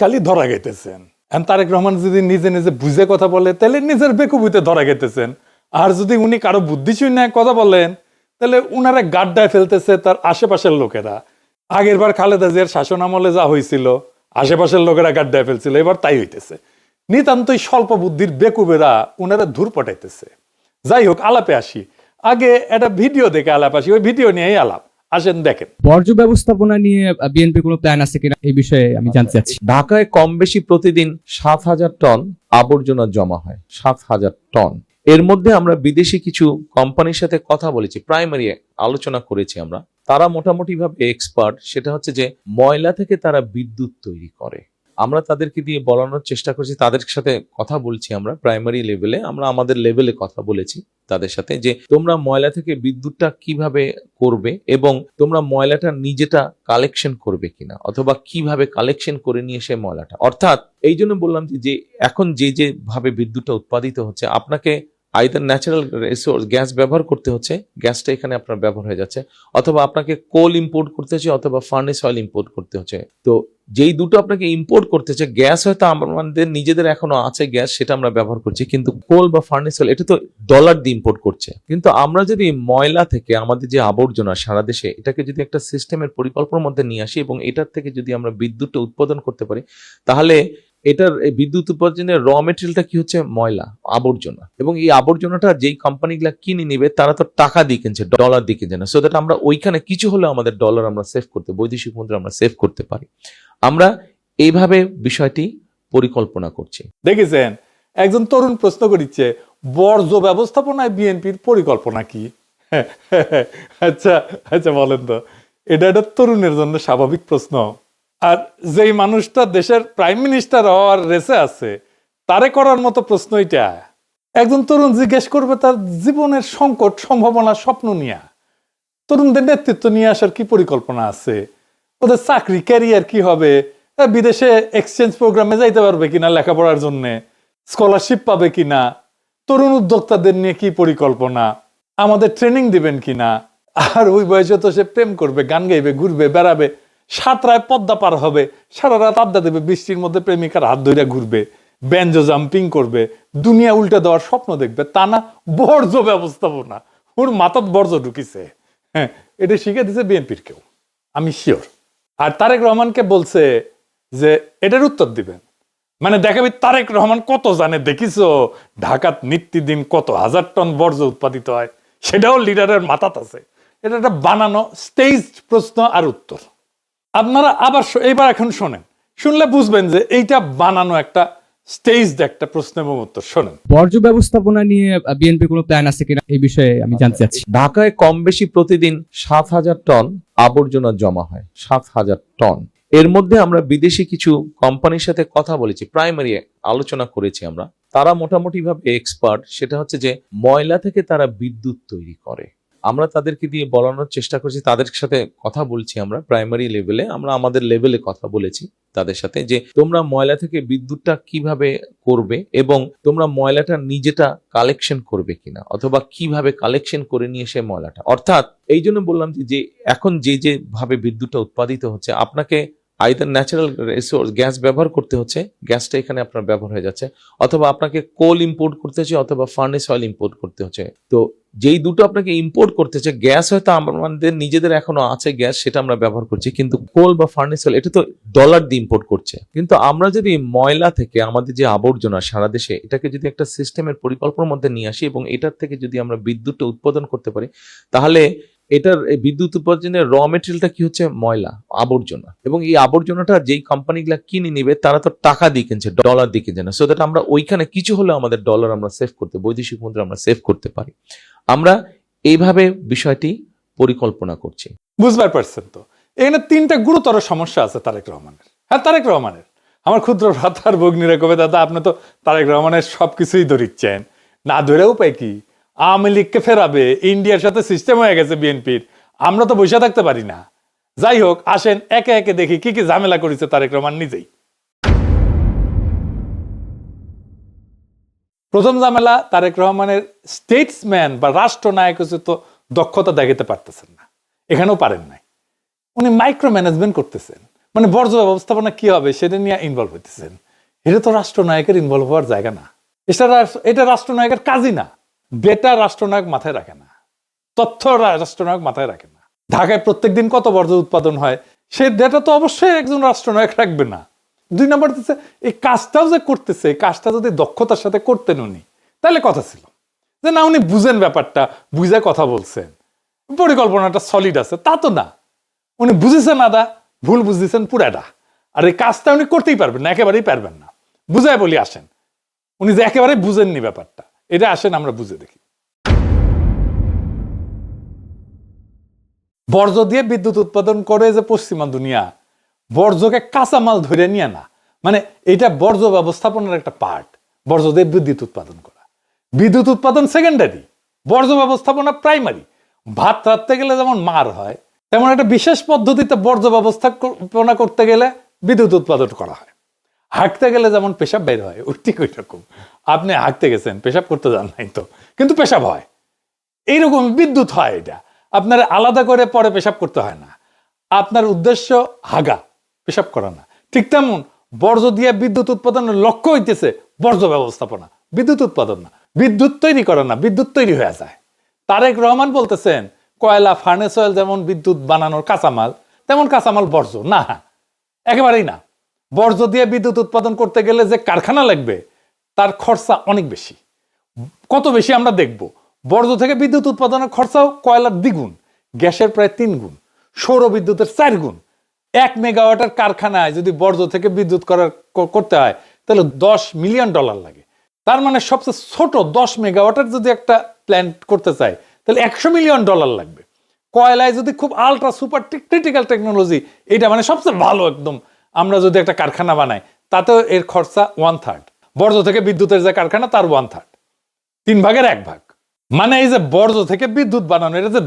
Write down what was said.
খালি ধরা গেতেছেন তারেক রহমান যদি নিজে নিজে বুঝে কথা বলে, তাহলে নিজের বেকুবিতে ধরা গেতেছেন আর যদি উনি কারও বুদ্ধি শূন্য কথা বলেন, তাহলে উনারা গাড্ডায় ফেলতেছে তার আশেপাশের লোকেরা। আগের বার খালেদা জিয়ার শাসন আমলে যা হয়েছিল আশেপাশের লোকেরা গাড্ডায় ফেলছিল, এবার তাই হইতেছে। নিতান্তই স্বল্প বুদ্ধির বেকুবেরা উনারা ধূর পটাইতেছে। যাই হোক, আলাপে আসি। আগে একটা ভিডিও দেখে আলাপ আসি, ওই ভিডিও নিয়েই আলাপ। আসেন দেখেন। বর্জ্য ব্যবস্থাপনা নিয়ে বিএনপি কোনো প্ল্যান আছে কিনা এই বিষয়ে আমি জানতে চাচ্ছি। ঢাকায় কম বেশি প্রতিদিন সাত হাজার টন আবর্জনা জমা হয় সাত হাজার টন। এর মধ্যে আমরা বিদেশি কিছু কোম্পানির সাথে কথা বলেছি প্রাইমারি আলোচনা করেছি আমরা। তারা মোটামুটি ভাবে এক্সপার্ট সেটা হচ্ছে যে ময়লা থেকে তারা বিদ্যুৎ তৈরি করে। আমরা তাদেরকে দিয়ে বলানোর চেষ্টা করছি, তাদের সাথে কথা বলছি আমরা প্রাইমারি লেভেলে আমরা আমাদের লেভেলে কথা বলেছি তাদের সাথে যে, তোমরা ময়লা থেকে বিদ্যুৎটা কীভাবে করবে এবং তোমরা ময়লাটা নিজেটা কালেকশন করবে কিনা, অথবা কীভাবে কালেকশন করে নিয়ে সে ময়লাটা। অর্থাৎ এই জন্য বললাম যে এখন যে যে ভাবে বিদ্যুৎটা উৎপাদিত হচ্ছে, আপনাকে আইদার ন্যাচারাল রিসোর্স গ্যাস ব্যবহার করতে হচ্ছে গ্যাসটা এখানে আপনার ব্যবহার হয়ে যাচ্ছে, অথবা আপনাকে কোল ইম্পোর্ট করতে হচ্ছে, অথবা ফার্নেস অয়েল ইম্পোর্ট করতে হচ্ছে। তো যেই দুটো আপনাকে ইম্পোর্ট করতে হচ্ছে গ্যাস হয়তো আমাদের নিজেদের এখনও আছে গ্যাস সেটা আমরা ব্যবহার করছি, কিন্তু কোল বা ফার্নেস অয়েল এটা তো ডলার দিয়ে ইম্পোর্ট করছে। কিন্তু আমরা যদি ময়লা থেকে আমাদের যে আবর্জনা সারা দেশে, এটাকে যদি একটা সিস্টেমের পরিকল্পনার মধ্যে নিয়ে আসি এবং এটার থেকে যদি আমরা বিদ্যুৎটা উৎপাদন করতে পারি, তাহলে এটার বিদ্যুৎ উপার্জনের র মেটেরিয়ালটা কি হচ্ছে? ময়লা, আবর্জনা। এবং এই আবর্জনাটা যেই কোম্পানিগুলা কিনে নিবে, তারা তো টাকা দিয়ে কিনছে ডলার দিয়ে কিনছে না। সো দ্যাট আমরা ওইখানে কিছু হলে আমাদের ডলার আমরা সেভ করতে, বৈদেশিক মুদ্রা আমরা সেভ করতে পারি। আমরা এইভাবে বিষয়টি পরিকল্পনা করছি। দেখেছেন? একজন তরুণ প্রশ্ন করিচ্ছে, বর্জ্য ব্যবস্থাপনায় বিএনপির পরিকল্পনা কি? আচ্ছা আচ্ছা বলেন তো। এটা একটা তরুণের জন্য স্বাভাবিক প্রশ্ন। আর যেই মানুষটা দেশের প্রাইম মিনিস্টার হওয়ার রেসে আছে, তারে করার মতো প্রশ্ন এটা একজন তরুণ জিজ্ঞেস করবে তার জীবনের সংকট, সম্ভাবনা, স্বপ্ন নিয়ে। তরুণদের নেতৃত্ব নিয়ে আসার কি পরিকল্পনা আছে? ওদের চাকরি ক্যারিয়ার কি হবে? বিদেশে এক্সচেঞ্জ প্রোগ্রামে যাইতে পারবে কিনা লেখাপড়ার জন্য? স্কলারশিপ পাবে কিনা? তরুণ উদ্যোক্তাদের নিয়ে কি পরিকল্পনা? আমাদের ট্রেনিং দিবেন কিনা? আর ওই বয়সে তো সে প্রেম করবে, গান গাইবে, ঘুরবে, বেড়াবে। সাতরায় পদ্মা পার হবে। সারা রাত আড্ডা দেবে, বৃষ্টির মধ্যে প্রেমিকার হাত ধরে ঘুরবে, ব্যাঞ্জো জাম্পিং করবে, দুনিয়া উল্টে দেওয়ার স্বপ্ন দেখবে, তা না, বর্জ্য ব্যবস্থাপনা। ওর মাথাত বর্জ্য ঢুকিছে। হ্যাঁ এটা শিখে দিছে বিএনপির কেউ, আমি শিওর। আর তারেক রহমানকে বলছে যে, এটার উত্তর দিবেন। মানে দেখাবি তারেক রহমান কত জানে, দেখিছো, ঢাকাত নিত্যদিন কত হাজার টন বর্জ্য উৎপাদিত হয়। সেটাও লিডারের মাথাত আছে। এটা একটা বানানো স্টেজ প্রশ্ন আর উত্তর। আপনারা আবার এবার এখন শোনেন। শুনলে বুঝবেন যে এইটা বানানো একটা স্টেজড একটা প্রশ্ন এবং উত্তর। শোনেন। বর্জ্য ব্যবস্থাপনা নিয়ে বিএনপি কোনো প্ল্যান আছে কিনা এই বিষয়ে আমি জানতে চাচ্ছি। ঢাকায় কম বেশি প্রতিদিন সাত হাজার টন আবর্জনা জমা হয়। সাত হাজার টন। এর মধ্যে আমরা বিদেশি কিছু কোম্পানির সাথে কথা বলেছি প্রাইমারি আলোচনা করেছি আমরা। তারা মোটামুটি ভাবে এক্সপার্ট সেটা হচ্ছে যে ময়লা থেকে তারা বিদ্যুৎ তৈরি করে। আমরা তাদেরকে দিয়ে বলানোর চেষ্টা করছি, তাদের সাথে কথা বলছি আমরা প্রাইমারি লেভেলে আমরা আমাদের লেভেলে কথা বলেছি তাদের সাথে যে তোমরা ময়লা থেকে বিদ্যুৎটা কীভাবে করবে এবং তোমরা ময়লাটা নিজেটা কালেকশন করবে কিনা অথবা কীভাবে কালেকশন করে নিয়ে সে ময়লাটা। অর্থাৎ এই জন্য বললাম যে যে এখন যে যে ভাবে বিদ্যুৎটা উৎপাদিত হচ্ছে, আপনাকে আইদার ন্যাচারাল রিসোর্স গ্যাস ব্যবহার করতে হচ্ছে গ্যাসটা এখানে আপনার ব্যবহার হয়ে যাচ্ছে, অথবা আপনাকে কোল ইম্পোর্ট করতে হচ্ছে, অথবা ফার্নেস অয়েল ইম্পোর্ট করতে হচ্ছে। তো যেই দুটো আপনাকে ইম্পোর্ট করতে হচ্ছে গ্যাস হয়তো আমাদের নিজেদের এখনও আছে গ্যাস সেটা আমরা ব্যবহার করছি, কিন্তু কোল বা ফার্নেস অয়েল এটা তো ডলার দিয়ে ইম্পোর্ট করছে। কিন্তু আমরা যদি ময়লা থেকে আমাদের যে আবর্জনা সারা দেশে, এটাকে যদি একটা সিস্টেমের পরিকল্পনার মধ্যে নিয়ে আসি এবং এটার থেকে যদি আমরা বিদ্যুৎটা উৎপাদন করতে পারি, তাহলে এটার বিদ্যুৎ উপার্জনের র মেটেরিয়ালটা কি হচ্ছে? ময়লা, আবর্জনা। এবং এই আবর্জনাটা যেই কোম্পানিগুলা কিনে নিবে, তারা তো টাকা দিয়ে কিনছে ডলার দিয়ে কিনছে না। সো দ্যাট আমরা ওইখানে কিছু হলে আমাদের ডলার আমরা সেভ করতে, বৈদেশিক মুদ্রা আমরা সেভ করতে পারি। আমরা এইভাবে বিষয়টি পরিকল্পনা করছি। বুঝবার পারছেন তো? এখানে তিনটা গুরুতর সমস্যা আছে তারেক রহমানের। হ্যাঁ তারেক রহমানের। আমার ক্ষুদ্র ভ্রাতার ভগ্নীরা কবে, দাদা, আপনি তো তারেক রহমানের সবকিছুই ধরিচ্ছেন। না ধরে উপায় কি? আওয়ামী লীগকে ফেরাবে, ইন্ডিয়ার সাথে সিস্টেম হয়ে গেছে বিএনপির। আমরা তো বসে থাকতে পারি না। যাই হোক, আসেন, একে একে দেখি কি কি ঝামেলা করেছে তারেক রহমান নিজেই। প্রথম ঝামেলা, তারেক রহমানের স্টেটসম্যান বা রাষ্ট্রনায়ক তো দক্ষতা দেখাতে পারতেছেন না। এখানেও পারেন নাই। উনি মাইক্রো ম্যানেজমেন্ট করতেছেন। মানে বর্জ্য ব্যবস্থাপনা কি হবে সেটা নিয়ে ইনভলভ হইতেছেন। এটা তো রাষ্ট্রনায়কের ইনভলভ হওয়ার জায়গা না। এটা এটা রাষ্ট্রনায়কের কাজই না। ডেটা রাষ্ট্রনায়ক মাথায় রাখে না, তথ্য রাষ্ট্রনায়ক মাথায় রাখে না। ঢাকায় প্রত্যেকদিন কত বর্জ্য উৎপাদন হয়, সে ডেটা তো অবশ্যই একজন রাষ্ট্রনায়ক রাখবে না। দুই নম্বর এই কাজটাও যে করতেছে, এই কাজটা যদি দক্ষতার সাথে করতেন উনি, তাহলে কথা ছিল। যে না, উনি বুঝেন ব্যাপারটা, বুঝে কথা বলছেন। পরিকল্পনাটা সলিড আছে, তা তো না। উনি বুঝেছেন আদা, ভুল বুঝতেছেন পুরাটা আর এই কাজটা উনি করতেই পারবেন না, একেবারেই পারবেন না। বুঝায় বলি, আসেন। উনি যে একেবারে বুঝেননি ব্যাপারটা। এটা আসেন, আমরা বুঝে দেখি। বর্জ্য দিয়ে বিদ্যুৎ উৎপাদন করে যে পশ্চিমা দুনিয়া, বর্জ্যকে কাঁচামাল ধরে নিয়ে না। মানে এটা বর্জ্য ব্যবস্থাপনার একটা পার্ট বর্জ্য দিয়ে বিদ্যুৎ উৎপাদন করা। বিদ্যুৎ উৎপাদন সেকেন্ডারি বর্জ্য ব্যবস্থাপনা প্রাইমারি ভাত রাখতে গেলে যেমন মার হয়, তেমন একটা বিশেষ পদ্ধতিতে বর্জ্য ব্যবস্থাপনা করতে গেলে বিদ্যুৎ উৎপাদন করা হয়। হাঁটতে গেলে যেমন পেশাব বের হয় ওই ঠিক ওই রকম আপনি হাঁটতে গেছেন, পেশাব করতে যান নাই তো। কিন্তু পেশাব হয়। এইরকম বিদ্যুৎ হয় এটা। আপনার আলাদা করে পরে পেশাব করতে হয় না। আপনার উদ্দেশ্য হাগা, পেশাব করা না। ঠিক তেমন বর্জ্য দিয়ে বিদ্যুৎ উৎপাদনের লক্ষ্য হইতেছে বর্জ্য ব্যবস্থাপনা। বিদ্যুৎ উৎপাদন না। বিদ্যুৎ তৈরি করা না, বিদ্যুৎ তৈরি হয়ে যায়। তারেক রহমান বলতেছেন, কয়লা ফার্নেস অয়েল যেমন বিদ্যুৎ বানানোর কাঁচামাল, তেমন কাঁচামাল বর্জ্য। না, একেবারেই না। বর্জ্য দিয়ে বিদ্যুৎ উৎপাদন করতে গেলে যে কারখানা লাগবে, তার খরচা অনেক বেশি। কত বেশি আমরা দেখব? বর্জ্য থেকে বিদ্যুৎ উৎপাদনের খরচাও কয়লার দ্বিগুণ, গ্যাসের প্রায় তিন গুণ সৌর বিদ্যুতের চার গুণ এক মেগাওয়াটের কারখানায় যদি বর্জ্য থেকে বিদ্যুৎ করার করতে হয়, তাহলে দশ মিলিয়ন ডলার লাগে। তার মানে সবচেয়ে ছোট দশ মেগাওয়াটের যদি একটা প্ল্যান্ট করতে চাই তাহলে একশো মিলিয়ন ডলার লাগবে। কয়লায় যদি খুব আলট্রা সুপার ক্রিটিক্যাল টেকনোলজি এটা মানে সবচেয়ে ভালো একদম আমরা যদি একটা কারখানা বানাই, তাতেও এর খরচা ওয়ান থার্ড বর্জ্য থেকে বিদ্যুতের যে কারখানা, তার ওয়ান থার্ড তিন ভাগের এক ভাগ। মানে এই যে বর্জ্য থেকে বিদ্যুৎ বানানো এটা যে